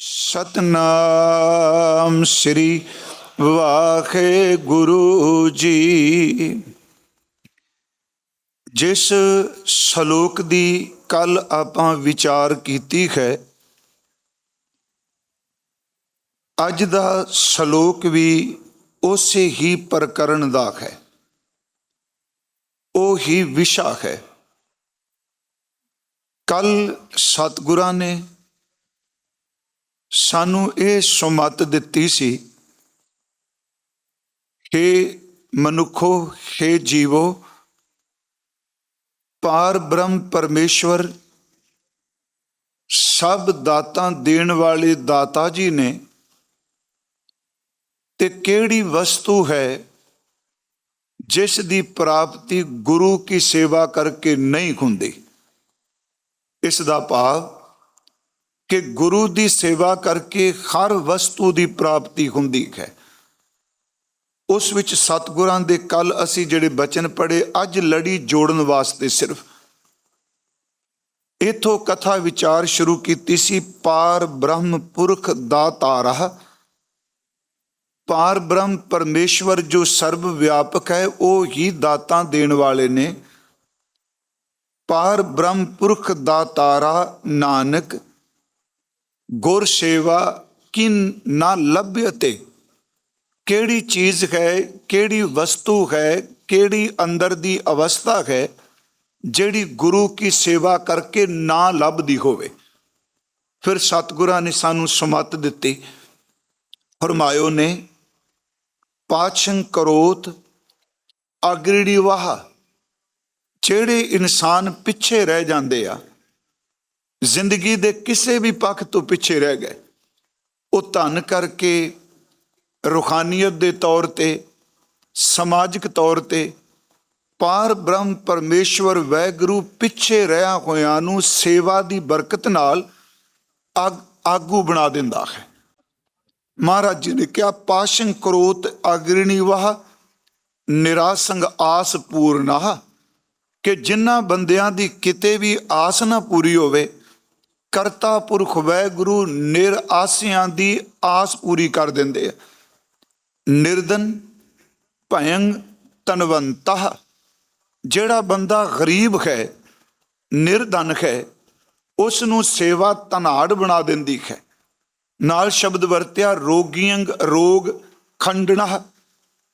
ਸਤਨਾਮ ਸ੍ਰੀ ਵਾਹਿਗੁਰੂ ਜੀ। ਜਿਸ ਸ਼ਲੋਕ ਦੀ ਕੱਲ ਆਪਾਂ ਵਿਚਾਰ ਕੀਤੀ ਹੈ, ਅੱਜ ਦਾ ਸ਼ਲੋਕ ਵੀ ਉਸੇ ਹੀ ਪ੍ਰਕਰਨ ਦਾ ਹੈ। ਉਹ ਹੀ ਵਿਸ਼ਾ ਹੈ। ਕੱਲ ਸਤਿਗੁਰਾਂ ਨੇ ਸਾਨੂੰ ਇਹ ਸੁਮਤ ਦਿੱਤੀ ਸੀ, ਹੇ ਮਨੁੱਖੋ, ਹੇ ਜੀਵੋ, ਪਾਰ ਬ੍ਰਹਮ ਪਰਮੇਸ਼ਵਰ, ਸਭ ਦਾਤਾਂ ਦੇਣ ਵਾਲੇ ਦਾਤਾ ਜੀ ਨੇ, ਤੇ ਕਿਹੜੀ ਵਸਤੂ ਹੈ ਜਿਸ ਦੀ ਪ੍ਰਾਪਤੀ ਗੁਰੂ ਕੀ ਸੇਵਾ ਕਰਕੇ ਨਹੀਂ ਹੁੰਦੀ? ਇਸ ਦਾ ਭਾਵ ਕਿ ਗੁਰੂ ਦੀ ਸੇਵਾ ਕਰਕੇ ਹਰ ਵਸਤੂ ਦੀ ਪ੍ਰਾਪਤੀ ਹੁੰਦੀ ਹੈ। ਉਸ ਵਿੱਚ ਸਤਿਗੁਰਾਂ ਦੇ ਕੱਲ ਅਸੀਂ ਜਿਹੜੇ ਬਚਨ ਪੜੇ ਅੱਜ ਲੜੀ ਜੋੜਨ ਵਾਸਤੇ ਸਿਰਫ। ਇਥੋਂ ਕਥਾ ਵਿਚਾਰ ਸ਼ੁਰੂ ਕੀਤੀ ਸੀ, ਪਾਰ ਬ੍ਰਹਮ ਪੁਰਖ ਦਾ ਤਾਰਾ ਪਾਰ ਬ੍ਰਹਮ ਪਰਮੇਸ਼ਵਰ ਜੋ ਸਰਬ ਵਿਆਪਕ ਹੈ, ਉਹ ਹੀ ਦਾਤਾਂ ਦੇਣ ਵਾਲੇ ਨੇ। ਪਾਰ ਬ੍ਰਹਮ ਪੁਰਖ ਦਾ ਤਾਰਾ ਨਾਨਕ ਗੁਰ ਸੇਵਾ ਕਿਨ ਨਾ ਲੱਭਿਅਤੇ ਕਿਹੜੀ ਚੀਜ਼ ਹੈ, ਕਿਹੜੀ ਵਸਤੂ ਹੈ, ਕਿਹੜੀ ਅੰਦਰ ਦੀ ਅਵਸਥਾ ਹੈ, ਜਿਹੜੀ ਗੁਰੂ ਕੀ ਸੇਵਾ ਕਰਕੇ ਨਾ ਲੱਭਦੀ ਹੋਵੇ। ਫਿਰ ਸਤਿਗੁਰਾਂ ਨੇ ਸਾਨੂੰ ਸਮਤ ਦਿੱਤੀ। ਫਰਮਾਇਓ ਨੇ ਪਾਛੰ ਕਰੋਤ ਅਗਰੜੀ ਵਾਹ ਜਿਹੜੇ ਇਨਸਾਨ ਪਿੱਛੇ ਰਹਿ ਜਾਂਦੇ ਆ ਜ਼ਿੰਦਗੀ ਦੇ ਕਿਸੇ ਵੀ ਪੱਖ ਤੋਂ ਪਿੱਛੇ ਰਹਿ ਗਏ। ਉਹ ਧਨ ਕਰਕੇ, ਰੂਹਾਨੀਅਤ ਦੇ ਤੌਰ ਤੇ, ਸਮਾਜਿਕ ਤੌਰ ਤੇ, ਪਾਰ ਬ੍ਰਹਮ ਪਰਮੇਸ਼ਵਰ ਵੈਗਰੂ ਪਿੱਛੇ ਰਹਿਆ ਹੋਇਆਂ ਨੂੰ ਸੇਵਾ ਦੀ ਬਰਕਤ ਨਾਲ ਆਗ- ਆਗੂ ਬਣਾ ਦਿੰਦਾ ਹੈ। ਮਹਾਰਾਜ ਜੀ ਨੇ ਕਿਹਾ, ਪਾਸ਼ੰ ਕਰੋਤ ਅਗਰਣੀ ਵਾਹ, ਨਿਰਾਸੰਗ ਆਸ ਪੂਰਨਾ ਕਿ ਜਿਨ੍ਹਾਂ ਬੰਦਿਆਂ ਦੀ ਕਿਤੇ ਵੀ ਆਸ ਨਾ ਪੂਰੀ ਹੋਵੇ ਕਰਤਾ ਪੁਰਖ ਵਹਿਗੁਰੂ ਨਿਰ ਆਸਿਆਂ ਦੀ ਆਸ ਪੂਰੀ ਕਰ ਦਿੰਦੇ ਆ। ਨਿਰਦਨ ਭਯੰ ਤਨਵੰਤਹ ਜਿਹੜਾ ਬੰਦਾ ਗਰੀਬ ਹੈ, ਨਿਰਧਨ ਹੈ ਉਸ ਨੂੰ ਸੇਵਾ ਧਨਾੜ ਬਣਾ ਦਿੰਦੀ ਹੈ। ਨਾਲ ਸ਼ਬਦ ਵਰਤਿਆ ਰੋਗੀਆਂ ਰੋਗ ਖੰਡਣਾ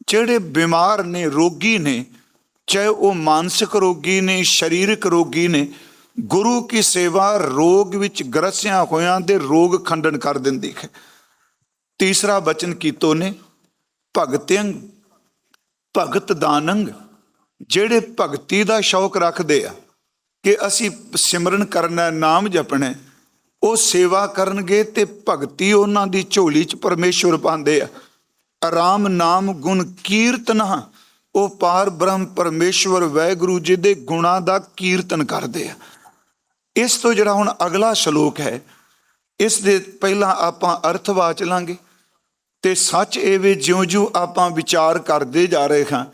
ਜਿਹੜੇ ਬਿਮਾਰ ਨੇ, ਰੋਗੀ ਨੇ, ਚਾਹੇ ਉਹ ਮਾਨਸਿਕ ਰੋਗੀ ਨੇ, ਸਰੀਰਕ ਰੋਗੀ ਨੇ ਗੁਰੂ ਕੀ ਸੇਵਾ ਰੋਗ ਵਿੱਚ ਗ੍ਰਸਿਆ ਹੋਇਆਂ ਦੇ ਰੋਗ ਖੰਡਨ ਕਰ ਦਿੰਦੀ ਹੈ। ਤੀਸਰਾ ਬਚਨ ਕੀਤੋ ਨੇ ਭਗਤਿਆਂ ਭਗਤ ਦਾਨੰਗ ਜਿਹੜੇ ਭਗਤੀ ਦਾ ਸ਼ੌਕ ਰੱਖਦੇ ਆ ਕਿ ਅਸੀਂ ਸਿਮਰਨ ਕਰਨਾ ਨਾਮ ਜਪਣਾ, ਉਹ ਸੇਵਾ ਕਰਨਗੇ ਤੇ ਭਗਤੀ ਉਹਨਾਂ ਦੀ ਝੋਲੀ 'ਚ ਪਰਮੇਸ਼ਵਰ ਪਾਉਂਦੇ ਆ। ਆਰਾਮ ਨਾਮ ਗੁਣ ਕੀਰਤਨਾ ਉਹ ਪਾਰ ਬ੍ਰਹਮ ਪਰਮੇਸ਼ਵਰ ਵੈਗੁਰੂ ਜੀ ਦੇ ਗੁਣਾ ਦਾ ਕੀਰਤਨ ਕਰਦੇ ਆ। ਇਸ ਤੋਂ ਜਿਹੜਾ ਹੁਣ ਅਗਲਾ ਸ਼ਲੋਕ ਹੈ, ਇਸ ਦੇ ਪਹਿਲਾਂ ਆਪਾਂ ਅਰਥ ਵਾਚ ਲਾਂਗੇ ਤੇ ਸੱਚ ਇਹ ਵੀ ਜਿਉਂ-ਜਿਉਂ ਆਪਾਂ ਵਿਚਾਰ ਕਰਦੇ ਜਾ ਰਹੇ ਹਾਂ,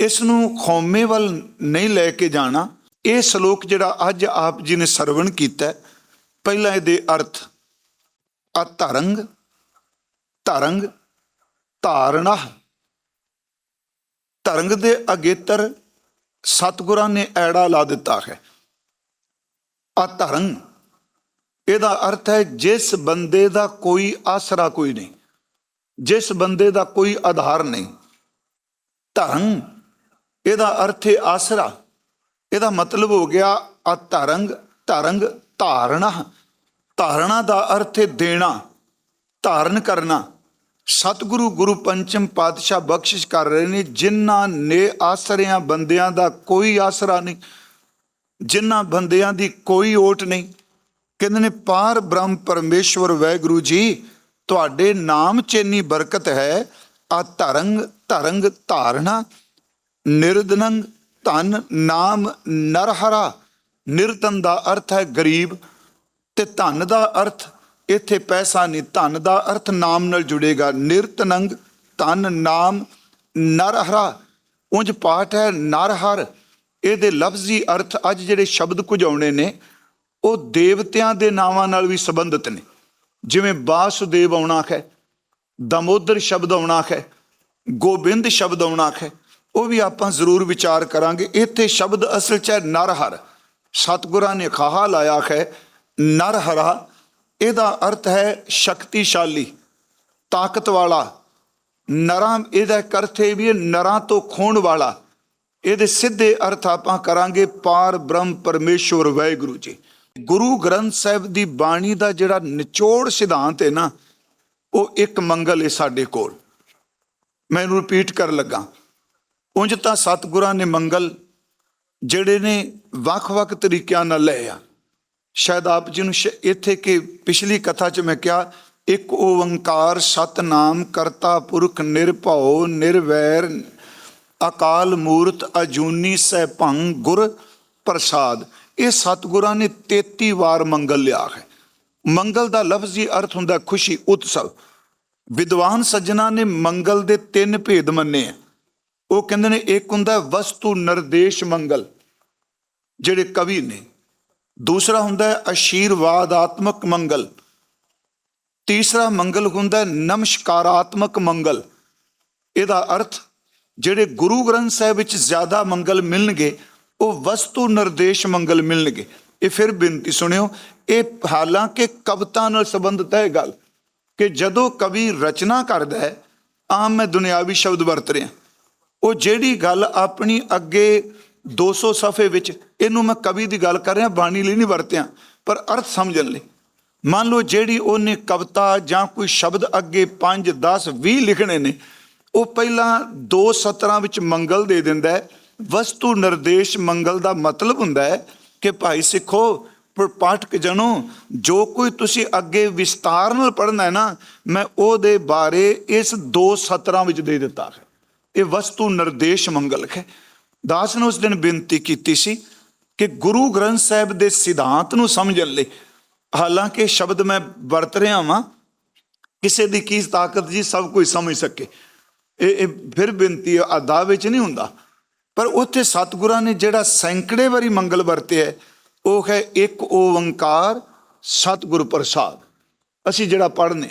ਇਸ ਨੂੰ ਖੌਮੇ ਵੱਲ ਨਹੀਂ ਲੈ ਕੇ ਜਾਣਾ। ਇਹ ਸ਼ਲੋਕ ਜਿਹੜਾ ਅੱਜ ਆਪ ਜੀ ਨੇ ਸਰਵਣ ਕੀਤਾ ਪਹਿਲਾਂ ਇਹਦੇ ਅਰਥ ਆ ਧਰੰਗ ਧਰੰਗ ਧਾਰਣਾ ਧਰੰਗ ਦੇ ਅਗੇਤਰ ਸਤਿਗੁਰਾਂ ਨੇ ਐੜਾ ਲਾ ਦਿੱਤਾ ਹੈ। ਆ ਇਹਦਾ ਅਰਥ ਹੈ ਜਿਸ ਬੰਦੇ ਦਾ ਕੋਈ ਆਸਰਾ ਕੋਈ ਨਹੀਂ, ਜਿਸ ਬੰਦੇ ਦਾ ਕੋਈ ਆਧਾਰ ਨਹੀਂ। ਧਰੰਗ ਇਹਦਾ ਅਰਥ ਹੈ ਆਸਰਾ। ਇਹਦਾ ਮਤਲਬ ਹੋ ਗਿਆ ਅਧਰੰਗ ਧਰੰਗ ਧਰੰਗ ਧਾਰਣਾ। ਧਾਰਣਾ ਦਾ ਅਰਥ ਹੈ ਦੇਣਾ, ਧਾਰਨ ਕਰਨਾ। ਸਤਿਗੁਰੂ ਗੁਰੂ ਪੰਚਮ ਪਾਤਸ਼ਾਹ ਬਖਸ਼ਿਸ਼ ਕਰ ਰਹੇ ਨੇ, ਜਿਨ੍ਹਾਂ ਨੇ ਆਸਰਿਆਂ ਬੰਦਿਆਂ ਦਾ ਕੋਈ ਆਸਰਾ ਨਹੀਂ। ਜਿਨ੍ਹਾਂ ਬੰਦਿਆਂ ਦੀ ਕੋਈ ਓਟ ਨਹੀਂ। ਕਹਿੰਦੇ ਨੇ, ਪਾਰ ਬ੍ਰਹਮ ਪਰਮੇਸ਼ਵਰ ਵੈਗੁਰੂ ਜੀ, ਤੁਹਾਡੇ ਨਾਮ ਚ ਇੰਨੀ ਬਰਕਤ ਹੈ। ਆ ਧਰੰਗ ਧਰੰਗ ਧਾਰਣਾ, ਨਿਰਦਨੰਗ ਧਨ, ਨਾਮ ਨਰਹਰਾ। ਨਿਰਤਨ ਦਾ ਅਰਥ ਹੈ ਗਰੀਬ ਤੇ ਧਨ ਦਾ ਅਰਥ, ਇੱਥੇ ਪੈਸਾ ਨਹੀਂ, ਧਨ ਦਾ ਅਰਥ ਨਾਮ ਨਾਲ ਜੁੜੇਗਾ। ਨਿਰਤਨੰਗ ਧਨ, ਨਾਮ ਨਰਹਰਾ। ਉਂਝ ਪਾਠ ਹੈ, ਨਰਹਰ। ਇਹਦੇ ਲਫ਼ਜ਼ੀ ਅਰਥ ਅੱਜ ਜਿਹੜੇ ਸ਼ਬਦ ਕੁਝ ਆਉਣੇ ਨੇ, ਉਹ ਦੇਵਤਿਆਂ ਦੇ ਨਾਵਾਂ ਨਾਲ ਵੀ ਸੰਬੰਧਿਤ ਨੇ। ਜਿਵੇਂ ਬਾਸੁਦੇਵ ਆਉਣਾ ਹੈ, ਦਮੋਦਰ ਸ਼ਬਦ ਆਉਣਾ ਹੈ, ਗੋਬਿੰਦ ਸ਼ਬਦ ਆਉਣਾ ਹੈ, ਉਹ ਵੀ ਆਪਾਂ ਜ਼ਰੂਰ ਵਿਚਾਰ ਕਰਾਂਗੇ। ਇੱਥੇ ਸ਼ਬਦ ਅਸਲ ਚ ਹੈ ਨਰਹਰ। ਸਤਿਗੁਰਾਂ ਨੇ ਖਾਹਾ ਲਾਇਆ ਹੈ, ਨਰਹਰਾ। ਇਹਦਾ ਅਰਥ ਹੈ ਸ਼ਕਤੀਸ਼ਾਲੀ ਤਾਕਤ ਵਾਲਾ ਨਰਾਂ, ਇਹਦਾ ਇੱਕ ਅਰਥ ਇਹ ਵੀ ਹੈ, ਨਰਾਂ ਤੋਂ ਖੋਣ ਵਾਲਾ। ਇਹਦੇ ਸਿੱਧੇ ਅਰਥ ਆਪਾਂ ਕਰਾਂਗੇ ਪਾਰ ਬ੍ਰਹਮ ਪਰਮੇਸ਼ਵਰ ਵਾਹਿਗੁਰੂ ਜੀ। ਗੁਰੂ ਗ੍ਰੰਥ ਸਾਹਿਬ ਦੀ ਬਾਣੀ ਦਾ ਜਿਹੜਾ ਨਿਚੋੜ ਸਿਧਾਂਤ ਹੈ ਨਾ, ਉਹ ਇੱਕ ਮੰਗਲ ਹੈ ਸਾਡੇ ਕੋਲ। ਮੈਂ ਇਹਨੂੰ ਰਿਪੀਟ ਕਰਨ ਲੱਗਾ। ਉਂਝ ਤਾਂ ਸਤਿਗੁਰਾਂ ਨੇ ਮੰਗਲ ਜਿਹੜੇ ਨੇ ਵੱਖ-ਵੱਖ ਤਰੀਕਿਆਂ ਨਾਲ ਲਏ ਆ। ਸ਼ਾਇਦ ਆਪ ਜੀ ਨੂੰ ਸ਼- ਇੱਥੇ ਕਿ ਪਿਛਲੀ ਕਥਾ 'ਚ ਮੈਂ ਕਿਹਾ, ਇੱਕ ਓੰਕਾਰ ਸਤਨਾਮ ਕਰਤਾ ਪੁਰਖ ਨਿਰਭਉ ਨਿਰਵੈਰ ਅਕਾਲ ਮੂਰਤ ਅਜੂਨੀ ਸੈਭੰ ਗੁਰ ਪ੍ਰਸਾਦ। ਇਹ ਸਤਿਗੁਰਾਂ ਨੇ 33 ਵਾਰ ਮੰਗਲ ਲਿਆ ਹੈ। ਮੰਗਲ ਦਾ ਲਫ਼ਜ਼ ਹੀ ਅਰਥ ਹੁੰਦਾ ਖੁਸ਼ੀ, ਉਤਸਵ। ਵਿਦਵਾਨ ਸੱਜਣਾ ਨੇ ਮੰਗਲ ਦੇ ਤਿੰਨ ਭੇਦ ਮੰਨੇ ਆ ਉਹ ਕਹਿੰਦੇ ਨੇ, ਇੱਕ ਹੁੰਦਾ ਵਸਤੂ ਨਿਰਦੇਸ਼ ਮੰਗਲ, ਜਿਹੜੇ ਕਵੀ ਨੇ। ਦੂਸਰਾ ਹੁੰਦਾ ਹੈ ਅਸ਼ੀਰਵਾਦਾਤਮਕ ਮੰਗਲ। ਤੀਸਰਾ ਮੰਗਲ ਹੁੰਦਾ ਨਮਸਕਾਰਾਤਮਕ ਮੰਗਲ। ਇਹਦਾ ਅਰਥ ਜਿਹੜੇ ਗੁਰੂ ਗ੍ਰੰਥ ਸਾਹਿਬ ਵਿੱਚ ਜ਼ਿਆਦਾ ਮੰਗਲ ਮਿਲਣਗੇ, ਉਹ ਵਸਤੂ ਨਿਰਦੇਸ਼ ਮੰਗਲ ਮਿਲਣਗੇ। ਇਹ ਫਿਰ ਬੇਨਤੀ ਸੁਣਿਓ, ਇਹ ਹਾਲਾਂਕਿ ਕਵਿਤਾ ਨਾਲ ਸੰਬੰਧਿਤ ਹੈ ਇਹ ਗੱਲ, ਕਿ ਜਦੋਂ ਕਵੀ ਰਚਨਾ ਕਰਦਾ ਹੈ ਆਮ ਮੈਂ ਦੁਨਿਆਵੀ ਸ਼ਬਦ ਵਰਤ ਰਿਹਾ। ਉਹ ਜਿਹੜੀ ਗੱਲ ਆਪਣੀ ਅੱਗੇ 200 ਸਫੇ ਵਿੱਚ, ਇਹਨੂੰ ਮੈਂ ਕਵੀ ਦੀ ਗੱਲ ਕਰ ਰਿਹਾ, ਬਾਣੀ ਲਈ ਨਹੀਂ ਵਰਤਿਆ, ਪਰ ਅਰਥ ਸਮਝਣ ਲਈ। ਮੰਨ ਲਓ ਜਿਹੜੀ ਉਹਨੇ ਕਵਿਤਾ ਜਾਂ ਕੋਈ ਸ਼ਬਦ ਅੱਗੇ 5 10 20 ਲਿਖਣੇ ਨੇ ਉਹ ਪਹਿਲਾਂ ਦੋ ਸਤਰਾਂ ਵਿੱਚ ਮੰਗਲ ਦੇ ਦਿੰਦਾ ਹੈ। ਵਸਤੂ ਨਿਰਦੇਸ਼ ਮੰਗਲ ਦਾ ਮਤਲਬ ਹੁੰਦਾ ਹੈ ਕਿ ਭਾਈ ਸਿੱਖੋ ਪਾਠਕ ਜਨੋ, ਜੋ ਕੋਈ ਤੁਸੀਂ ਅੱਗੇ ਵਿਸਤਾਰ ਨਾਲ ਪੜ੍ਹਨਾ ਹੈ ਨਾ, ਮੈਂ ਉਹਦੇ ਬਾਰੇ ਇਸ ਦੋ ਸਤਰਾਂ ਵਿੱਚ ਦੇ ਦਿੱਤਾ ਹੈ। ਇਹ ਵਸਤੂ ਨਿਰਦੇਸ਼ ਮੰਗਲ ਹੈ। ਦਾਸ ਨੇ ਉਸ ਦਿਨ ਬੇਨਤੀ ਕੀਤੀ ਸੀ ਕਿ ਗੁਰੂ ਗ੍ਰੰਥ ਸਾਹਿਬ ਦੇ ਸਿਧਾਂਤ ਨੂੰ ਸਮਝਣ ਲਈ। ਹਾਲਾਂਕਿ ਸ਼ਬਦ ਮੈਂ ਵਰਤ ਰਿਹਾ ਵਾਂ, ਕਿਸੇ ਦੀ ਕੀ ਤਾਕਤ ਜੀ ਸਭ ਕੋਈ ਸਮਝ ਸਕੇ। ਇਹ ਇਹ ਫਿਰ ਬੇਨਤੀ ਹੈ, ਅਦਾ ਵਿੱਚ ਨਹੀਂ ਹੁੰਦਾ। ਪਰ ਉੱਥੇ ਸਤਿਗੁਰਾਂ ਨੇ ਜਿਹੜਾ ਸੈਂਕੜੇ ਵਾਰੀ ਮੰਗਲ ਵਰਤਿਆ ਉਹ ਹੈ ਇੱਕ ਓੰਕਾਰ ਸਤਿਗੁਰ ਪ੍ਰਸਾਦ। ਅਸੀਂ ਜਿਹੜਾ ਪੜ੍ਹਨੇ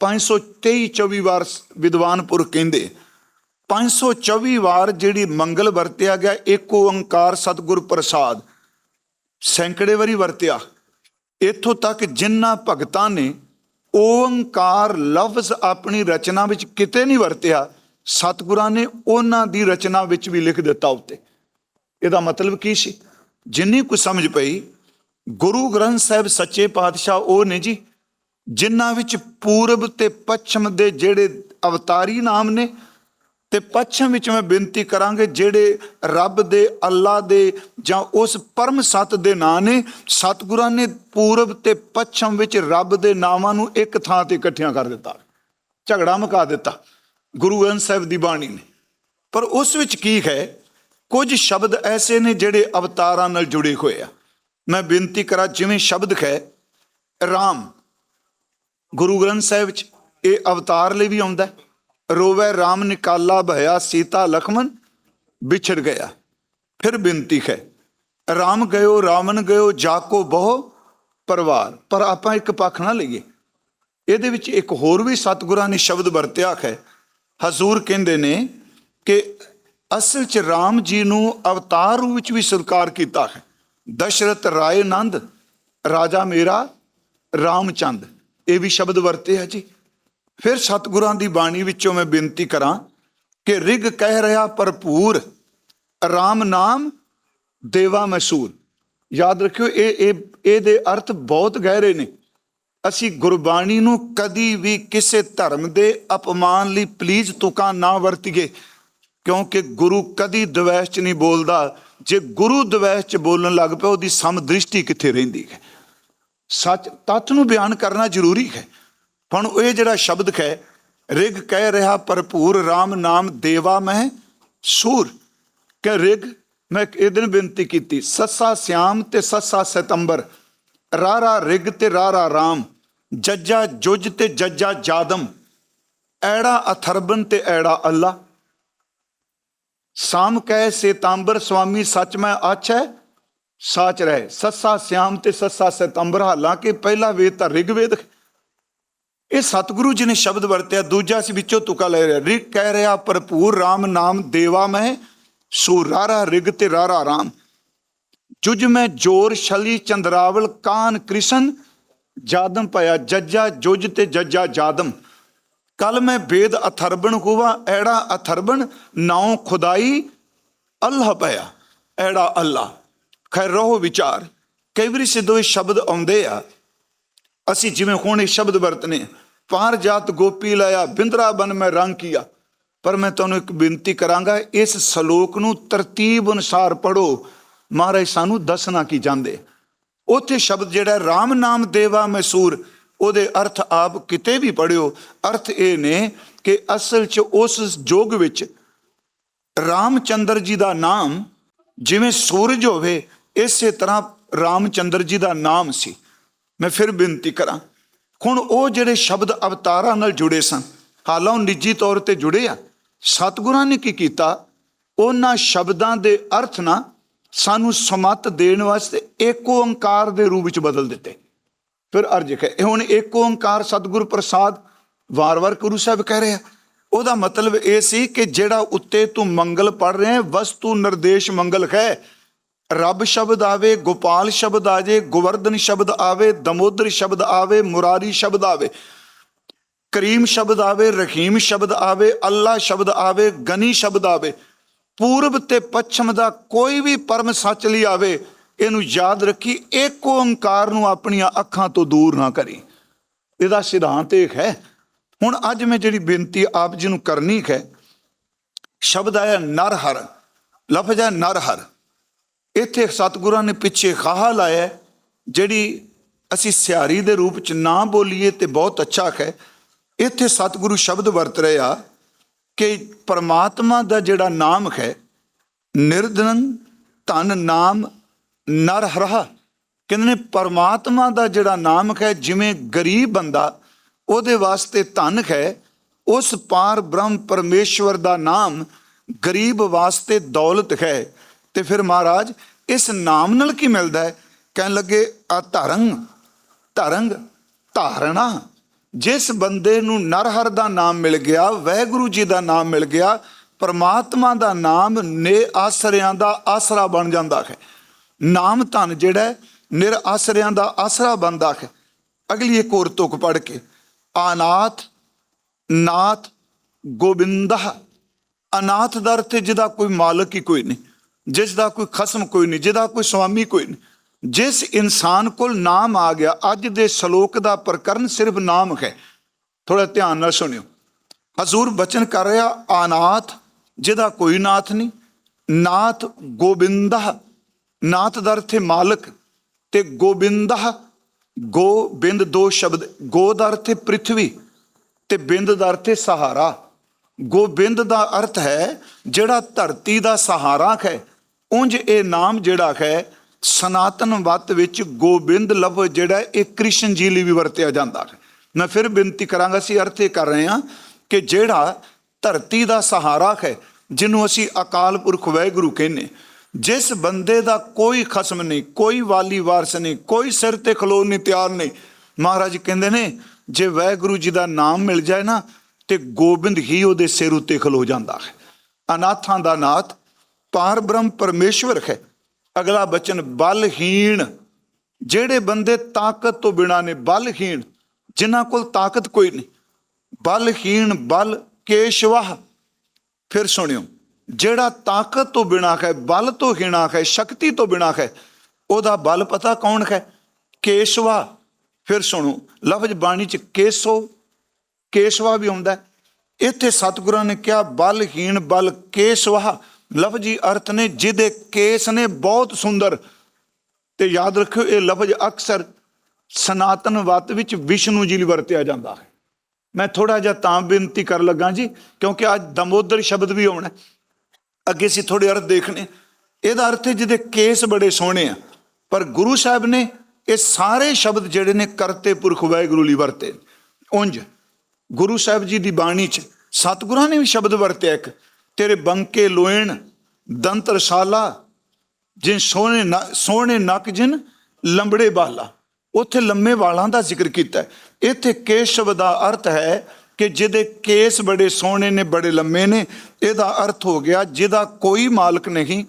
523 24 ਵਾਰ ਵਿਦਵਾਨ ਪੁਰਖ ਕਹਿੰਦੇ 524 ਵਾਰ ਜਿਹੜੀ ਮੰਗਲ ਵਰਤਿਆ ਗਿਆ ਇੱਕ ਓੰਕਾਰ ਸਤਿਗੁਰ ਪ੍ਰਸਾਦ ਸੈਂਕੜੇ ਵਾਰੀ ਵਰਤਿਆ। ਇੱਥੋਂ ਤੱਕ ਜਿਨ੍ਹਾਂ ਭਗਤਾਂ ਨੇ ਓੰਕਾਰ ਲਫ਼ਜ਼ ਆਪਣੀ ਰਚਨਾ ਵਿੱਚ ਕਿਤੇ ਨਹੀਂ ਵਰਤਿਆ ਸਤਿਗੁਰਾਂ ਨੇ ਉਹਨਾਂ ਦੀ ਰਚਨਾ ਵਿੱਚ ਵੀ ਲਿਖ ਦਿੱਤਾ ਉੱਤੇ। ਇਹਦਾ ਮਤਲਬ ਕੀ ਸੀ? ਜਿੰਨੀ ਕੁ ਸਮਝ ਪਈ, ਗੁਰੂ ਗ੍ਰੰਥ ਸਾਹਿਬ ਸੱਚੇ ਪਾਤਸ਼ਾਹ ਉਹ ਨੇ ਜੀ, ਜਿਨ੍ਹਾਂ ਵਿੱਚ ਪੂਰਬ ਤੇ ਪੱਛਮ ਦੇ ਜਿਹੜੇ ਅਵਤਾਰੀ ਨਾਮ ਨੇ, ਤੇ ਪੱਛਮ ਵਿੱਚ ਮੈਂ ਬੇਨਤੀ ਕਰਾਂਗੇ ਜਿਹੜੇ ਰੱਬ ਦੇ ਅੱਲਾ ਦੇ ਜਾਂ ਉਸ ਪਰਮ ਸਤ ਦੇ ਨਾਂ ਨੇ, ਸਤਿਗੁਰਾਂ ਨੇ ਪੂਰਬ ਤੇ ਪੱਛਮ ਵਿੱਚ ਰੱਬ ਦੇ ਨਾਵਾਂ ਨੂੰ ਇੱਕ ਥਾਂ ਤੇ ਇਕੱਠਿਆਂ ਕਰ ਦਿੱਤਾ। ਝਗੜਾ ਮੁਕਾ ਦਿੱਤਾ। ਗੁਰੂ ਗ੍ਰੰਥ ਸਾਹਿਬ ਦੀ ਬਾਣੀ ਨੇ। ਪਰ ਉਸ ਵਿੱਚ ਕੀ ਹੈ, ਕੁਝ ਸ਼ਬਦ ਐਸੇ ਨੇ ਜਿਹੜੇ ਅਵਤਾਰਾਂ ਨਾਲ ਜੁੜੇ ਹੋਏ ਆ। ਮੈਂ ਬੇਨਤੀ ਕਰਾਂ, ਜਿਵੇਂ ਸ਼ਬਦ ਹੈ, ਰਾਮ। ਗੁਰੂ ਗ੍ਰੰਥ ਸਾਹਿਬ ਵਿੱਚ ਇਹ ਅਵਤਾਰ ਲਈ ਵੀ ਆਉਂਦਾ ਹੈ। ਰੋਵੇ RAM ਨਿਕਾਲਾ ਭਇਆ, ਸੀਤਾ ਲਖਮਨ ਵਿਛੜ ਗਿਆ। ਫਿਰ ਬੇਨਤੀ ਹੈ, ਰਾਮ ਗਇਓ, ਰਾਵਣ ਗਇਓ, ਜਾਕੋ ਬਹੁ ਪਰਿਵਾਰ। ਪਰ ਆਪਾਂ ਇੱਕ ਪੱਖ ਨਾ ਲਈਏ। ਇਹਦੇ ਵਿੱਚ ਇੱਕ ਹੋਰ ਵੀ ਸਤਿਗੁਰਾਂ ਨੇ ਸ਼ਬਦ ਵਰਤਿਆ ਹੈ। ਹਜ਼ੂਰ ਕਹਿੰਦੇ ਨੇ ਕਿ ਅਸਲ 'ਚ RAM ਜੀ ਨੂੰ ਅਵਤਾਰ ਰੂਪ ਵਿੱਚ ਵੀ ਸਵੀਕਾਰ ਕੀਤਾ ਹੈ। ਦਸ਼ਰਥ ਰਾਏ ਨੰਦ ਰਾਜਾ ਮੇਰਾ, ਰਾਮਚੰਦ, ਇਹ ਵੀ ਸ਼ਬਦ ਵਰਤੇ ਹੈ ਜੀ। ਫਿਰ ਸਤਿਗੁਰਾਂ ਦੀ ਬਾਣੀ ਵਿੱਚੋਂ ਮੈਂ ਬੇਨਤੀ ਕਰਾਂ ਕਿ ਰਿਗ ਕਹਿ ਰਿਹਾ ਭਰਪੂਰ, ਰਾਮ ਨਾਮ ਦੇਵਾ ਮਸੂਰ। ਯਾਦ ਰੱਖਿਓ, ਇਹ ਇਹ, ਇਹਦੇ ਅਰਥ ਬਹੁਤ ਗਹਿਰੇ ਨੇ। ਅਸੀਂ ਗੁਰਬਾਣੀ ਨੂੰ ਕਦੀ ਵੀ ਕਿਸੇ ਧਰਮ ਦੇ ਅਪਮਾਨ ਲਈ ਪਲੀਜ਼ ਤੁਕਾਂ ਨਾ ਵਰਤੀਏ, ਕਿਉਂਕਿ ਗੁਰੂ ਕਦੀ ਦਵੈਸ਼ ਚ ਨਹੀਂ ਬੋਲਦਾ। ਜੇ ਗੁਰੂ ਦਵੈਸ਼ ਚ ਬੋਲਣ ਲੱਗ ਪਿਆ, ਉਹਦੀ ਸਮ ਦ੍ਰਿਸ਼ਟੀ ਕਿੱਥੇ ਰਹਿੰਦੀ ਹੈ? ਸੱਚ, ਤੱਥ ਨੂੰ ਬਿਆਨ ਕਰਨਾ ਜ਼ਰੂਰੀ ਹੈ। ਹੁਣ ਇਹ ਜਿਹੜਾ ਸ਼ਬਦ ਹੈ, ਰਿਗ ਕਹਿ ਰਿਹਾ ਭਰਪੂਰ RAM ਨਾਮ ਦੇਵਾ ਮੈਂ ਸੂਰ। ਕਿ ਰਿਗ, ਮੈਂ ਇਹ ਦਿਨ ਬੇਨਤੀ ਕੀਤੀ, ਸੱਸਾ ਸਿਆਮ ਤੇ ਸੱਸਾ ਸਤੰਬਰ। ਰਾਰਾ ਰਿਗ ਤੇ ਰਾਰਾ RAM ਜੱਜਾ ਜੁਜ ਤੇ ਜੱਜਾ ਜਾਦਮ, ਐੜਾ ਅਥਰਬਨ ਤੇ ਐੜਾ ਅੱਲਾ। ਸਾਮ ਕਹਿ ਸੇਤਾਂਬਰ ਸੁਆਮੀ ਸੱਚ ਮੈਂ ਆਛੈ ਸਾਚ ਰਹਿ। ਸੱਸਾ ਸਿਆਮ ਤੇ ਸੱਸਾ ਸਤੰਬਰ, ਹਾਲਾਂਕਿ ਪਹਿਲਾ ਵੇਦ ਤਾਂ ਰਿਗਵੇਦ ਹੈ। ਇਹ ਸਤਿਗੁਰੂ ਜੀ ਨੇ ਸ਼ਬਦ ਵਰਤਿਆ, ਦੂਜਾ ਸੀ ਵਿੱਚੋਂ ਤੁਕਾ ਲੈ ਰਿਹਾ। ਰਿਗ ਕਹਿ ਰਿਹਾ, ਭਰਪੂਰ RAM ਨਾਮ ਦੇਵਾ ਮੈਂ, ਸੋ ਰਾਰਾ ਰਿਗ ਤੇ ਰਾਰਾ ਰਾਮ। ਜੁਜ ਮੈਂ ਜੋਰ, ਛਲੀ ਚੰਦਰਾਵਲ, ਕਾਨ ਕ੍ਰਿਸ਼ਨ ਜਾਦਮ ਪਾਇਆ, ਜੱਜਾ ਜੁਜ ਤੇ ਜੱਜਾ ਜਾਦਮ। ਕਲ ਮੈਂ ਬੇਦ ਅਥਰਬਣ ਹੋਵਾ, ਐੜਾ ਅਥਰਬਣ ਨਾਉ ਖੁਦਾਈ ਅੱਲਾ ਪਾਇਆ, ਐੜਾ ਅੱਲਾ ਖੈਰ, ਰਹੋ ਵਿਚਾਰ, ਕਈ ਵਾਰੀ ਸਿੱਧੋ ਇਹ ਸ਼ਬਦ ਆਉਂਦੇ ਆ। ਅਸੀਂ ਜਿਵੇਂ ਹੁਣ ਇਹ ਸ਼ਬਦ ਵਰਤਨੇ ਪਾਰ ਜਾਤ ਗੋਪੀ ਲਾਇਆ, ਬਿੰਦਰਾ ਬਨ ਮੈਂ ਰੰਗ ਕੀਆ। ਪਰ ਮੈਂ ਤੁਹਾਨੂੰ ਇੱਕ ਬੇਨਤੀ ਕਰਾਂਗਾ, ਇਸ ਸ਼ਲੋਕ ਨੂੰ ਤਰਤੀਬ ਅਨੁਸਾਰ ਪੜੋ ਮਹਾਰਾਜ, ਸਾਨੂੰ ਦੱਸਣਾ ਕੀ ਜਾਂਦੇ ਉੱਥੇ ਸ਼ਬਦ ਜਿਹੜਾ ਹੈ, ਰਾਮ ਨਾਮ ਦੇਵਾ ਮੈਸੂਰ ਉਹਦੇ ਅਰਥ ਆਪ ਕਿਤੇ ਵੀ ਪੜਿਓ ਅਰਥ ਇਹ ਨੇ ਕਿ ਅਸਲ 'ਚ ਉਸ ਜੋਗ ਵਿੱਚ ਰਾਮਚੰਦਰ ਜੀ ਦਾ ਨਾਮ ਜਿਵੇਂ ਸੂਰਜ ਹੋਵੇ ਇਸੇ ਤਰ੍ਹਾਂ ਰਾਮਚੰਦਰ ਜੀ ਦਾ ਨਾਮ ਸੀ। ਮੈਂ ਫਿਰ ਬੇਨਤੀ ਕਰਾਂ ਹੁਣ ਉਹ ਜਿਹੜੇ ਸ਼ਬਦ ਅਵਤਾਰਾਂ ਨਾਲ ਜੁੜੇ ਸਨ ਹਾਲਾਂ ਉਹ ਨਿੱਜੀ ਤੌਰ ਤੇ ਜੁੜੇ ਆ। ਸਤਿਗੁਰਾਂ ਨੇ ਕੀ ਕੀਤਾ? ਉਹਨਾਂ ਸ਼ਬਦਾਂ ਦੇ ਅਰਥ ਨਾ ਸਾਨੂੰ ਸਮਤ ਦੇਣ ਵਾਸਤੇ ਏਕ ਓੰਕਾਰ ਦੇ ਰੂਪ ਵਿੱਚ ਬਦਲ ਦਿੱਤੇ। ਫਿਰ ਅਰਜ ਹੈ ਹੁਣ ਏਕ ਓੰਕਾਰ ਸਤਿਗੁਰ ਪ੍ਰਸਾਦ ਵਾਰ-ਵਾਰ ਗੁਰੂ ਸਾਹਿਬ ਕਹਿ ਰਿਹਾ ਉਹਦਾ ਮਤਲਬ ਇਹ ਸੀ ਕਿ ਜਿਹੜਾ ਉੱਤੇ ਤੂੰ ਮੰਗਲ ਪੜ ਰਿਹਾ ਹੈ, ਵਸਤੂ ਨਿਰਦੇਸ਼ ਮੰਗਲ ਹੈ। ਰੱਬ ਸ਼ਬਦ ਆਵੇ, ਗੋਪਾਲ ਸ਼ਬਦ ਆਜੇ ਗੋਵਰਧਨ ਸ਼ਬਦ ਆਵੇ, ਦਮੋਦਰ ਸ਼ਬਦ ਆਵੇ, ਮੁਰਾਰੀ ਸ਼ਬਦ ਆਵੇ, ਕਰੀਮ ਸ਼ਬਦ ਆਵੇ, ਰਹੀਮ ਸ਼ਬਦ ਆਵੇ, ਅੱਲਾ ਸ਼ਬਦ ਆਵੇ, ਗਨੀ ਸ਼ਬਦ ਆਵੇ। ਪੂਰਬ ਤੇ ਪੱਛਮ ਦਾ ਕੋਈ ਵੀ ਪਰਮ ਸੱਚ ਲਈ ਆਵੇ ਇਹਨੂੰ ਯਾਦ ਰੱਖੀ ਏਕ ਓੰਕਾਰ ਨੂੰ ਆਪਣੀਆਂ ਅੱਖਾਂ ਤੋਂ ਦੂਰ ਨਾ ਕਰੀ। ਇਹਦਾ ਸਿਧਾਂਤ ਇਹ ਹੈ, ਹੁਣ ਅੱਜ ਮੈਂ ਜਿਹੜੀ ਬੇਨਤੀ ਆਪ ਜੀ ਨੂੰ ਕਰਨੀ ਹੈ, ਸ਼ਬਦ ਆਇਆ ਨਰਹਰ, ਲਫ਼ਜ਼ ਹੈ ਨਰਹਰ। ਇੱਥੇ ਸਤਿਗੁਰਾਂ ਨੇ ਪਿੱਛੇ ਖਾਹ ਲਾਇਆ ਜਿਹੜੀ ਅਸੀਂ ਸਿਆਰੀ ਦੇ ਰੂਪ ਚ ਨਾ ਬੋਲੀਏ ਤੇ ਬਹੁਤ ਅੱਛਾ ਹੈ। ਇੱਥੇ ਸਤਿਗੁਰੂ ਸ਼ਬਦ ਵਰਤ ਰਹੇ ਆ ਕਿ ਪਰਮਾਤਮਾ ਦਾ ਜਿਹੜਾ ਨਾਮ ਹੈ, ਨਿਰਧਨ ਧਨ ਨਾਮ ਨਰ ਹਰਾ ਕਹਿੰਦੇ ਨੇ ਪਰਮਾਤਮਾ ਦਾ ਜਿਹੜਾ ਨਾਮ ਹੈ, ਜਿਵੇਂ ਗਰੀਬ ਬੰਦਾ, ਉਹਦੇ ਵਾਸਤੇ ਧਨ ਹੈ, ਉਸ ਪਾਰ ਬ੍ਰਹਮ ਪਰਮੇਸ਼ਵਰ ਦਾ ਨਾਮ ਗਰੀਬ ਵਾਸਤੇ ਦੌਲਤ ਹੈ। ਤੇ ਫਿਰ ਮਹਾਰਾਜ, ਇਸ ਨਾਮ ਨਾਲ ਕੀ ਮਿਲਦਾ ਹੈ? ਕਹਿਣ ਲੱਗੇ ਆ ਧਰੰਗ ਧਰੰਗ, ਧਾਰਣਾ। ਜਿਸ ਬੰਦੇ ਨੂੰ ਨਰਹਰ ਦਾ ਨਾਮ ਮਿਲ ਗਿਆ, ਵਹਿਗੁਰੂ ਜੀ ਦਾ ਨਾਮ ਮਿਲ ਗਿਆ, ਪਰਮਾਤਮਾ ਦਾ ਨਾਮ ਨੇ ਆਸਰਿਆਂ ਦਾ ਆਸਰਾ ਬਣ ਜਾਂਦਾ ਹੈ। ਨਾਮ ਧਨ ਜਿਹੜਾ ਨਿਰ ਆਸਰਿਆਂ ਦਾ ਆਸਰਾ ਬਣਦਾ ਹੈ। ਅਗਲੀ ਇੱਕ ਹੋਰ ਤੁਕ ਪੜ ਕੇ ਆਨਾਥ ਨਾਥ, ਗੋਬਿੰਦਾ। ਅਨਾਥ ਦਰ ਤੇ ਜਿਹਦਾ ਕੋਈ ਮਾਲਕ ਹੀ ਕੋਈ ਨਹੀਂ ਜਿਸ ਦਾ ਕੋਈ ਖਸਮ ਕੋਈ ਨਹੀਂ, ਜਿਹਦਾ ਕੋਈ ਸੁਆਮੀ ਕੋਈ ਨਹੀਂ। ਜਿਸ ਇਨਸਾਨ ਕੋਲ ਨਾਮ ਆ ਗਿਆ, ਅੱਜ ਦੇ ਸ਼ਲੋਕ ਦਾ ਪ੍ਰਕਰਨ ਸਿਰਫ ਨਾਮ ਹੈ। ਥੋੜਾ ਧਿਆਨ ਨਾਲ ਸੁਣਿਓ। ਹਜ਼ੂਰ ਬਚਨ ਕਰ ਰਿਹਾ, ਆਨਾਥ, ਜਿਹਦਾ ਕੋਈ ਨਾਥ ਨਹੀਂ। ਨਾਥ ਗੋਬਿੰਦਾ ਨਾਥ ਦਾ ਅਰਥ ਹੈ ਮਾਲਕ। ਤੇ ਗੋਬਿੰਦਾ ਗੋਬਿੰਦ ਦੋ ਸ਼ਬਦ, ਗੋ ਦਾ ਅਰਥ ਹੈ ਪ੍ਰਿਥਵੀ, ਤੇ ਬਿੰਦ ਦਾ ਅਰਥ ਹੈ ਸਹਾਰਾ। ਗੋਬਿੰਦ ਦਾ ਅਰਥ ਹੈ ਜਿਹੜਾ ਧਰਤੀ ਦਾ ਸਹਾਰਾ ਹੈ। ਉਂਝ ਇਹ ਨਾਮ ਜਿਹੜਾ ਹੈ ਸਨਾਤਨ ਵੱਤ ਵਿੱਚ ਗੋਬਿੰਦ ਲਫ਼ਜ਼ ਜਿਹੜਾ ਇਹ ਕ੍ਰਿਸ਼ਨ ਜੀ ਲਈ ਵੀ ਵਰਤਿਆ ਜਾਂਦਾ ਹੈ। ਮੈਂ ਫਿਰ ਬੇਨਤੀ ਕਰਾਂਗਾ, ਅਸੀਂ ਅਰਥ ਇਹ ਕਰ ਰਹੇ ਹਾਂ ਕਿ ਜਿਹੜਾ ਧਰਤੀ ਦਾ ਸਹਾਰਾ ਹੈ, ਜਿਹਨੂੰ ਅਸੀਂ ਅਕਾਲ ਪੁਰਖ ਵਾਹਿਗੁਰੂ ਕਹਿੰਨੇ ਜਿਸ ਬੰਦੇ ਦਾ ਕੋਈ ਖਸਮ ਨਹੀਂ, ਕੋਈ ਵਾਲੀ ਵਾਰਸ ਨਹੀਂ, ਕੋਈ ਸਿਰ ਤੇ ਖਲੋਣ ਨਹੀਂ ਤਿਆਰ ਨਹੀਂ, ਮਹਾਰਾਜ ਕਹਿੰਦੇ ਨੇ, ਜੇ ਵਾਹਿਗੁਰੂ ਜੀ ਦਾ ਨਾਮ ਮਿਲ ਜਾਏ ਨਾ, ਤੇ ਗੋਬਿੰਦ ਹੀ ਉਹਦੇ ਸਿਰ ਉੱਤੇ ਖਲੋ ਜਾਂਦਾ ਹੈ। ਅਨਾਥਾਂ ਦਾ ਨਾਥ, ਪਾਰ ਬ੍ਰਹਮ ਪਰਮੇਸ਼ਵਰ ਹੈ। ਅਗਲਾ ਬਚਨ, ਬਲਹੀਣ। ਜਿਹੜੇ ਬੰਦੇ ਤਾਕਤ ਤੋਂ ਬਿਨਾ ਨੇ, ਬਲਹੀਣ। ਜਿਨ੍ਹਾਂ ਕੋਲ ਤਾਕਤ ਕੋਈ ਨਹੀਂ। ਬਲਹੀਣ, ਬਲ ਕੇਸ਼ਵਾ ਫਿਰ ਸੁਣਿਓ, ਜਿਹੜਾ ਤਾਕਤ ਤੋਂ ਬਿਨਾ ਹੈ, ਬਲ ਤੋਂ ਹੀਣਾ ਹੈ, ਸ਼ਕਤੀ ਤੋਂ ਬਿਨਾ ਹੈ, ਉਹਦਾ ਬਲ ਪਤਾ ਕੌਣ ਹੈ? ਕੇਸ਼ਵਾ ਫਿਰ ਸੁਣੋ, ਲਫ਼ਜ਼ ਬਾਣੀ ਚ ਕੇਸੋ ਕੇਸ਼ਵਾ ਵੀ ਆਉਂਦਾ ਇੱਥੇ ਸਤਿਗੁਰਾਂ ਨੇ ਕਿਹਾ, ਬਲਹੀਣ, ਬਲ ਕੇਸ਼ਵਾ ਲਫ਼ਜ਼ੀ ਅਰਥ ਨੇ ਜਿਹਦੇ ਕੇਸ ਨੇ ਬਹੁਤ ਸੁੰਦਰ। ਤੇ ਯਾਦ ਰੱਖਿਓ, ਇਹ ਲਫ਼ਜ਼ ਅਕਸਰ ਸਨਾਤਨ ਵਤ ਵਿੱਚ ਵਿਸ਼ਨੂੰ ਜੀ ਲਈ ਵਰਤਿਆ ਜਾਂਦਾ ਹੈ। ਮੈਂ ਥੋੜਾ ਜਿਹਾ ਤਾਂ ਬੇਨਤੀ ਕਰ ਲੱਗਾ ਜੀ, ਕਿਉਂਕਿ ਅੱਜ ਦਮੋਦਰ ਸ਼ਬਦ ਵੀ ਆਉਣਾ ਅੱਗੇ ਅਸੀਂ ਥੋੜੇ ਅਰਥ ਦੇਖਣੇ। ਇਹਦਾ ਅਰਥ ਹੈ ਜਿਹਦੇ ਕੇਸ ਬੜੇ ਸੋਹਣੇ ਆ। ਪਰ ਗੁਰੂ ਸਾਹਿਬ ਨੇ ਇਹ ਸਾਰੇ ਸ਼ਬਦ ਜਿਹੜੇ ਨੇ ਕਰਤੇ ਪੁਰਖ ਵਾਹਿਗੁਰੂ ਲਈ ਵਰਤੇ। ਉਂਝ ਗੁਰੂ ਸਾਹਿਬ ਜੀ ਦੀ ਬਾਣੀ ਚ ਸਤਿਗੁਰਾਂ ਨੇ ਵੀ ਸ਼ਬਦ ਵਰਤਿਆ ਇੱਕ। ਤੇਰੇ ਬੰਕੇ ਲੋਇਣ ਦੰਤ ਰਸਾਲਾ ਜਿਨ ਸੋਹਣੇ ਨ- ਸੋਹਣੇ ਨੱਕ ਜਿਨ ਲੰਬੜੇ ਵਾਲਾ ਉੱਥੇ ਲੰਮੇ ਵਾਲਾਂ ਦਾ ਜ਼ਿਕਰ ਕੀਤਾ ਇੱਥੇ ਕੇਸ਼ਵ ਦਾ ਅਰਥ ਹੈ ਕਿ ਜਿਹਦੇ ਕੇਸ ਬੜੇ ਸੋਹਣੇ ਨੇ, ਬੜੇ ਲੰਮੇ ਨੇ, ਇਹਦਾ ਅਰਥ ਹੋ ਗਿਆ ਜਿਹਦਾ ਕੋਈ ਮਾਲਕ ਨਹੀਂ।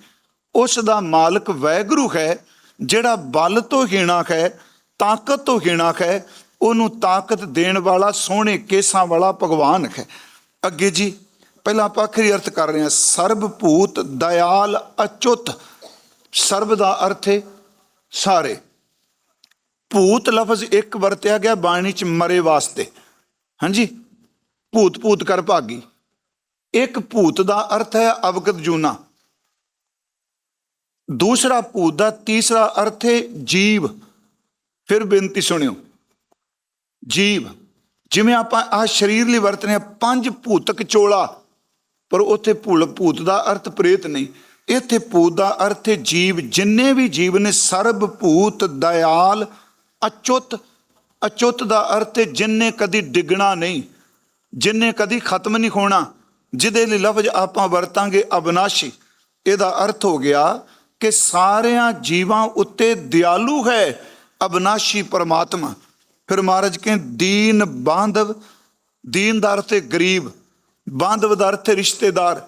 ਉਸ ਦਾ ਮਾਲਕ ਵੈਗਰੂ ਹੈ, ਜਿਹੜਾ ਬਲ ਤੋਂ ਹੀਣਾ ਹੈ, ਤਾਕਤ ਤੋਂ ਹੀਣਾ ਹੈ, ਉਹਨੂੰ ਤਾਕਤ ਦੇਣ ਵਾਲਾ, ਸੋਹਣੇ ਕੇਸਾਂ ਵਾਲਾ ਭਗਵਾਨ ਹੈ। ਅੱਗੇ ਜੀ ਪਹਿਲਾਂ ਆਪਾਂ ਆਖਰੀ ਅਰਥ ਕਰ ਰਹੇ ਹਾਂ ਸਰਬ ਭੂਤ ਦਇਆਲ, ਅਚੁੱਤ। ਸਰਬ ਦਾ ਅਰਥ ਹੈ ਸਾਰੇ। ਭੂਤ ਲਫ਼ਜ਼ ਇੱਕ ਵਰਤਿਆ ਗਿਆ ਬਾਣੀ ਚ ਮਰੇ ਵਾਸਤੇ। ਹਾਂਜੀ? ਭੂਤ ਭੂਤ ਕਰ ਭਾਗੀ। ਇੱਕ ਭੂਤ ਦਾ ਅਰਥ ਹੈ ਅਵਗਤ ਜੂਨਾ। ਦੂਸਰਾ ਭੂਤ ਦਾ ਤੀਸਰਾ ਅਰਥ ਹੈ ਜੀਵ। ਫਿਰ ਬੇਨਤੀ ਸੁਣਿਓ। ਜੀਵ। ਜਿਵੇਂ ਆਪਾਂ ਆ ਸਰੀਰ ਲਈ ਵਰਤਨੇ ਆ, ਪੰਜ ਭੂਤਕ ਚੋਲਾ। ਪਰ ਉੱਥੇ ਭੂਲ ਭੂਤ ਦਾ ਅਰਥ ਪ੍ਰੇਤ ਨਹੀਂ। ਇੱਥੇ ਭੂਤ ਦਾ ਅਰਥ ਹੈ ਜੀਵ। ਜਿੰਨੇ ਵੀ ਜੀਵ ਨੇ, ਸਰਬ ਭੂਤ, ਦਇਆਲ, ਅਚੁੱਤ ਅਚੁੱਤ ਦਾ ਅਰਥ ਹੈ ਜਿੰਨੇ ਕਦੀ ਡਿੱਗਣਾ ਨਹੀਂ, ਜਿੰਨੇ ਕਦੀ ਖਤਮ ਨਹੀਂ ਹੋਣਾ, ਜਿਹਦੇ ਲਈ ਲਫ਼ਜ਼ ਆਪਾਂ ਵਰਤਾਂਗੇ ਅਬਨਾਸ਼ੀ। ਇਹਦਾ ਅਰਥ ਹੋ ਗਿਆ ਕਿ ਸਾਰਿਆਂ ਜੀਵਾਂ ਉੱਤੇ ਦਿਆਲੂ ਹੈ ਅਬਨਾਸ਼ੀ ਪਰਮਾਤਮਾ। ਫਿਰ ਮਹਾਰਾਜ ਕਹਿੰਦੇ, ਦੀਨ ਬਾਂਧਵ, ਦੀਨ ਦਾ ਅਰਥ ਹੈ ਗਰੀਬ। ਬਾਂਧਵ ਦਾ ਅਰਥ ਰਿਸ਼ਤੇਦਾਰ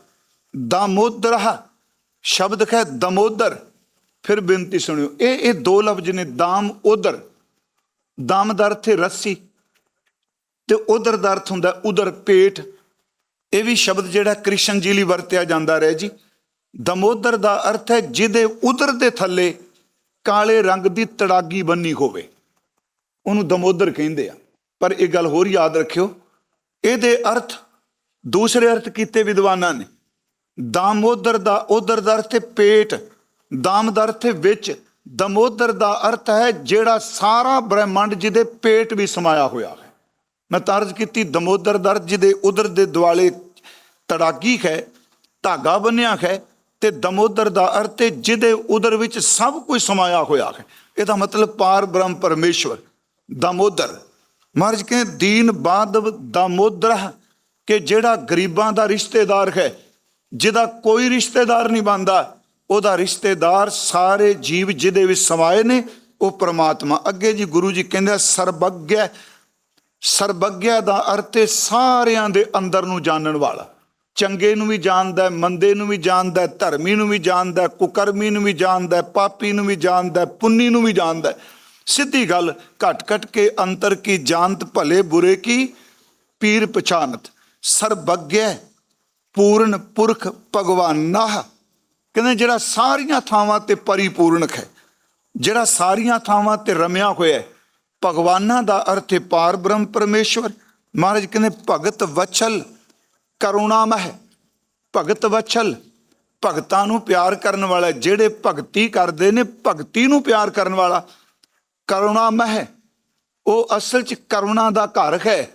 ਦਾਮੋਦਰਹ ਸ਼ਬਦ ਹੈ ਦਮੋਦਰ, ਫਿਰ ਬੇਨਤੀ ਸੁਣਿਓ, ਇਹ ਇਹ ਦੋ ਲਫ਼ਜ਼ ਨੇ, ਦਾਮ ਉਦਰ। ਦਾਮ ਦਾ ਅਰਥ ਹੈ ਰੱਸੀ, ਤੇ ਉਦਰ ਦਾ ਅਰਥ ਹੁੰਦਾ ਉਦਰ ਪੇਟ। ਇਹ ਵੀ ਸ਼ਬਦ ਜਿਹੜਾ ਕ੍ਰਿਸ਼ਨ ਜੀ ਲਈ ਵਰਤਿਆ ਜਾਂਦਾ ਰਿਹਾ ਜੀ। ਦਮੋਦਰ ਦਾ ਅਰਥ ਹੈ ਜਿਹਦੇ ਉਦਰ ਦੇ ਥੱਲੇ ਕਾਲੇ ਰੰਗ ਦੀ ਤੜਾਗੀ ਬੰਨੀ ਹੋਵੇ। ਉਹਨੂੰ ਦਮੋਦਰ ਕਹਿੰਦੇ ਆ। ਪਰ ਇਹ ਗੱਲ ਹੋਰ ਯਾਦ ਰੱਖਿਓ, ਇਹਦੇ ਅਰਥ ਦੂਸਰੇ ਅਰਥ ਕੀਤੇ ਵਿਦਵਾਨਾਂ ਨੇ, ਦਾਮੋਦਰ ਦਾ ਉਦਰ ਦਾ ਅਰਥ ਪੇਟ ਦਾਮ ਦਾ ਅਰਥ ਵਿੱਚ, ਦਮੋਦਰ ਦਾ ਅਰਥ ਹੈ ਜਿਹੜਾ ਸਾਰਾ ਬ੍ਰਹਿਮੰਡ ਜਿਹਦੇ ਪੇਟ ਵੀ ਸਮਾਇਆ ਹੋਇਆ ਹੈ। ਮੈਂ ਤਰਜ ਕੀਤੀ, ਦਮੋਦਰ ਦਰ ਜਿਹਦੇ ਉਦਰ ਦੇ ਦੁਆਲੇ ਤੜਾਗੀ ਹੈ, ਧਾਗਾ ਬੰਨਿਆ ਹੈ ਤੇ ਦਮੋਦਰ ਦਾ ਅਰਥ ਹੈ ਜਿਹਦੇ ਉਦਰ ਵਿੱਚ ਸਭ ਕੁਝ ਸਮਾਇਆ ਹੋਇਆ ਹੈ। ਇਹਦਾ ਮਤਲਬ ਪਾਰ ਬ੍ਰਹਮ ਪਰਮੇਸ਼ਵਰ, ਦਮੋਦਰ। ਮਹਾਰਾਜ ਕਹਿੰਦੇ, ਦੀਨ ਬਾਦਵ ਦਮੋਦਰ ਕਿ ਜਿਹੜਾ ਗਰੀਬਾਂ ਦਾ ਰਿਸ਼ਤੇਦਾਰ ਹੈ ਜਿਹਦਾ ਕੋਈ ਰਿਸ਼ਤੇਦਾਰ ਨਹੀਂ ਬਣਦਾ ਉਹਦਾ ਰਿਸ਼ਤੇਦਾਰ ਸਾਰੇ ਜੀਵ ਜਿਹਦੇ ਵਿੱਚ ਸਮਾਏ ਨੇ ਉਹ ਪ੍ਰਮਾਤਮਾ। ਅੱਗੇ ਜੀ ਗੁਰੂ ਜੀ ਕਹਿੰਦੇ ਆ, ਸਰਬੱਗਿਆ ਸਰਬੱਗਿਆ ਦਾ ਅਰਥ ਹੈ ਸਾਰਿਆਂ ਦੇ ਅੰਦਰ ਨੂੰ ਜਾਣਨ ਵਾਲਾ। ਚੰਗੇ ਨੂੰ ਵੀ ਜਾਣਦਾ ਮੰਦੇ ਨੂੰ ਵੀ ਜਾਣਦਾ ਧਰਮੀ ਨੂੰ ਵੀ ਜਾਣਦਾ ਕੁਕਰਮੀ ਨੂੰ ਵੀ ਜਾਣਦਾ ਪਾਪੀ ਨੂੰ ਵੀ ਜਾਣਦਾ ਹੈ, ਪੁੰਨੀ ਨੂੰ ਵੀ ਜਾਣਦਾ ਸਿੱਧੀ ਗੱਲ ਘਟ ਘਟ ਕੇ ਅੰਤਰ ਕੀ ਜਾਣਤ ਭਲੇ ਬੁਰੇ ਕੀ ਪੀਰ ਪਛਾਨਤ ਸਰਬੱਗਿਆ ਪੂਰਨ ਪੁਰਖ ਭਗਵਾਨਾਹ ਕਹਿੰਦੇ ਜਿਹੜਾ ਸਾਰੀਆਂ ਥਾਵਾਂ ਤੇ ਪਰਿਪੂਰਨਕ ਹੈ, ਜਿਹੜਾ ਸਾਰੀਆਂ ਥਾਵਾਂ ਤੇ ਰਮਿਆ ਹੋਇਆ ਹੈ, ਭਗਵਾਨਾਂ ਦਾ ਅਰਥ ਹੈ ਪਾਰ ਬ੍ਰਹਮ ਪਰਮੇਸ਼ਵਰ। ਮਹਾਰਾਜ ਕਹਿੰਦੇ ਭਗਤ ਵਚਲ ਕਰੁਣਾਮਹ, ਭਗਤ ਵਚਲ ਭਗਤਾਂ ਨੂੰ ਪਿਆਰ ਕਰਨ ਵਾਲਾ, ਜਿਹੜੇ ਭਗਤੀ ਕਰਦੇ ਨੇ ਭਗਤੀ ਨੂੰ ਪਿਆਰ ਕਰਨ ਵਾਲਾ। ਕਰੁਣਾਮਹ, ਉਹ ਅਸਲ ਚ ਕਰੁਣਾ ਦਾ ਘਰ ਹੈ।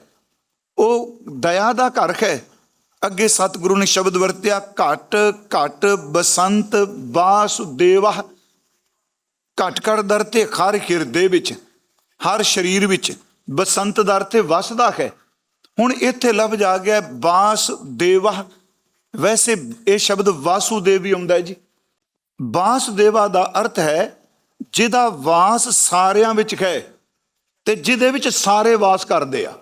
ਉਹ ਦਇਆ ਦਾ ਘਰ ਹੈ। ਅੱਗੇ ਸਤਿਗੁਰੂ ਨੇ ਸ਼ਬਦ ਵਰਤਿਆ, ਘਟ ਘਟ, ਬਸੰਤ ਵਾਸੁਦੇਵਾ ਘਟ ਘਟ ਦਰ ਤੇ ਹਰ ਹਿਰਦੇ ਵਿੱਚ, ਹਰ ਸਰੀਰ ਵਿੱਚ ਬਸੰਤ ਦਰ ਤੇ ਵਸਦਾ ਹੈ। ਹੁਣ ਇੱਥੇ ਲਫ਼ਜ਼ ਆ ਗਿਆ ਵਾਸੁਦੇਵਾ ਵੈਸੇ ਇਹ ਸ਼ਬਦ ਵਾਸੁਦੇਵ ਵੀ ਆਉਂਦਾ ਹੈ ਜੀ। ਵਾਸੁਦੇਵਾ ਦਾ ਅਰਥ ਹੈ, ਜਿਹਦਾ ਵਾਸ ਸਾਰਿਆਂ ਵਿੱਚ ਹੈ ਤੇ ਜਿਹਦੇ ਵਿੱਚ ਸਾਰੇ ਵਾਸ ਕਰਦੇ ਆ।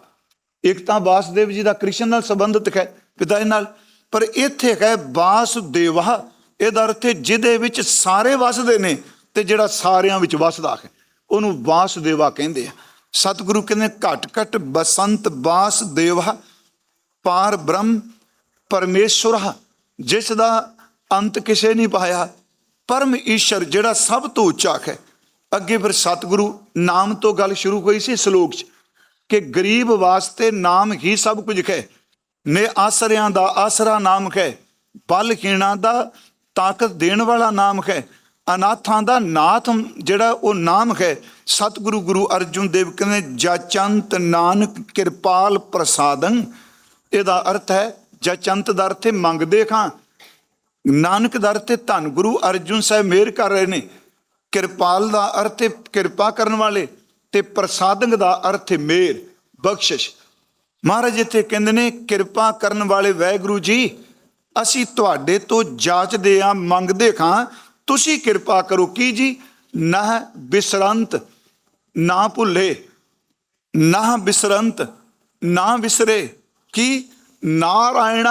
ਇੱਕ ਤਾਂ ਵਾਸੁਦੇਵ ਜੀ ਦਾ ਕ੍ਰਿਸ਼ਨ ਨਾਲ ਸੰਬੰਧਿਤ ਹੈ ਪਿਤਾ ਜੀ ਨਾਲ, ਪਰ ਇੱਥੇ ਹੈ ਵਾਸੁਦੇਵਾ ਇਹਦਾ ਅਰਥ ਹੈ ਜਿਹਦੇ ਵਿੱਚ ਸਾਰੇ ਵਸਦੇ ਨੇ ਤੇ ਜਿਹੜਾ ਸਾਰਿਆਂ ਵਿੱਚ ਵਸਦਾ ਹੈ। ਉਹਨੂੰ ਵਾਸੁਦੇਵਾ ਕਹਿੰਦੇ ਆ। ਸਤਿਗੁਰੂ ਕਹਿੰਦੇ ਘਟ ਘਟ ਬਸੰਤ ਵਾਸੁਦੇਵਾ ਪਾਰ ਬ੍ਰਹਮ ਪਰਮੇਸ਼ਵਰ ਜਿਸ ਦਾ ਅੰਤ ਕਿਸੇ ਨਹੀਂ ਪਾਇਆ। ਪਰਮ ਈਸ਼ਰ ਜਿਹੜਾ ਸਭ ਤੋਂ ਉੱਚਾ ਹੈ। ਅੱਗੇ ਫਿਰ ਸਤਿਗੁਰੂ ਨਾਮ ਤੋਂ ਗੱਲ ਸ਼ੁਰੂ ਹੋਈ ਸੀ ਸ਼ਲੋਕ 'ਚ। ਕਿ ਗਰੀਬ ਵਾਸਤੇ ਨਾਮ ਹੀ ਸਭ ਕੁਝ ਹੈ। ਨੇ ਆਸਰਿਆਂ ਦਾ ਆਸਰਾ ਨਾਮ ਹੈ, ਬਲਹੀਣਾ ਦਾ ਤਾਕਤ ਦੇਣ ਵਾਲਾ ਨਾਮ ਹੈ, ਅਨਾਥਾਂ ਦਾ ਨਾਥ ਜਿਹੜਾ ਉਹ ਨਾਮ ਹੈ। ਸਤਿਗੁਰੂ ਗੁਰੂ ਅਰਜੁਨ ਦੇਵ ਕਹਿੰਦੇ, ਜਚੰਤ ਨਾਨਕ ਕਿਰਪਾਲ ਪ੍ਰਸਾਦੰ। ਇਹਦਾ ਅਰਥ ਹੈ, ਜਚੰਤ ਦਾ ਅਰਥ ਹੈ, ਮੰਗਦੇ ਖਾਂ। ਨਾਨਕ ਦਾ ਅਰਥ ਧੰਨ ਗੁਰੂ ਅਰਜੁਨ ਸਾਹਿਬ ਮਿਹਰ ਕਰ ਰਹੇ ਨੇ। ਕਿਰਪਾਲ ਦਾ ਅਰਥ ਹੈ, ਕਿਰਪਾ ਕਰਨ ਵਾਲੇ। ਤੇ ਪ੍ਰਸਾਦੰਗ ਦਾ ਅਰਥ ਹੈ ਮਿਹਰ ਬਖਸ਼ਿਸ਼। ਮਹਾਰਾਜ ਇੱਥੇ ਕਹਿੰਦੇ ਨੇ, ਕਿਰਪਾ ਕਰਨ ਵਾਲੇ ਵਾਹਿਗੁਰੂ ਜੀ, ਅਸੀਂ ਤੁਹਾਡੇ ਤੋਂ ਜਾਚਦੇ ਆ ਮੰਗਦੇ ਖਾਂ। ਤੁਸੀਂ ਕਿਰਪਾ ਕਰੋ, ਕੀ ਜੀ? ਨਾ ਬਿਸਰੰਤ, ਨਾ ਭੁੱਲੇ। ਨਾ ਬਿਸਰੰਤ, ਨਾ ਵਿਸਰੇ। ਕੀ? ਨਾਰਾਇਣ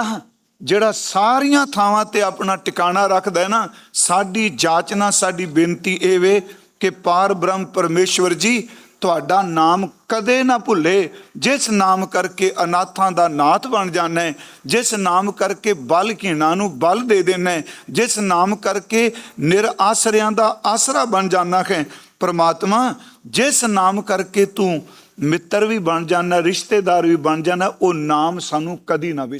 ਜਿਹੜਾ ਸਾਰੀਆਂ ਥਾਵਾਂ ਤੇ ਆਪਣਾ ਟਿਕਾਣਾ ਰੱਖਦਾ ਹੈ ਨਾ, ਸਾਡੀ ਜਾਚਨਾ, ਸਾਡੀ ਬੇਨਤੀ ਇਹ ਵੇ ਕਿ ਪਾਰ ਬ੍ਰਹਮ ਪਰਮੇਸ਼ਵਰ ਜੀ ਤੁਹਾਡਾ ਨਾਮ ਕਦੇ ਨਾ ਭੁੱਲੇ। ਜਿਸ ਨਾਮ ਕਰਕੇ ਅਨਾਥਾਂ ਦਾ ਨਾਥ ਬਣ ਜਾਣਾ ਜਿਸ ਨਾਮ ਕਰਕੇ ਬਲ ਬਲਹੀਣਾਂ ਨੂੰ ਬਲ ਦੇ ਦੇਣਾ ਜਿਸ ਨਾਮ ਕਰਕੇ ਨਿਰਾਸਰਿਆਂ ਦਾ ਆਸਰਾ ਬਣ ਜਾਣਾ ਹੈ। ਪ੍ਰਮਾਤਮਾ, ਜਿਸ ਨਾਮ ਕਰਕੇ ਤੂੰ ਮਿੱਤਰ ਵੀ ਬਣ ਜਾਣਾ ਰਿਸ਼ਤੇਦਾਰ ਵੀ ਬਣ ਜਾਣਾ ਉਹ ਨਾਮ ਸਾਨੂੰ ਕਦੀ ਨਾ ਵਿਸ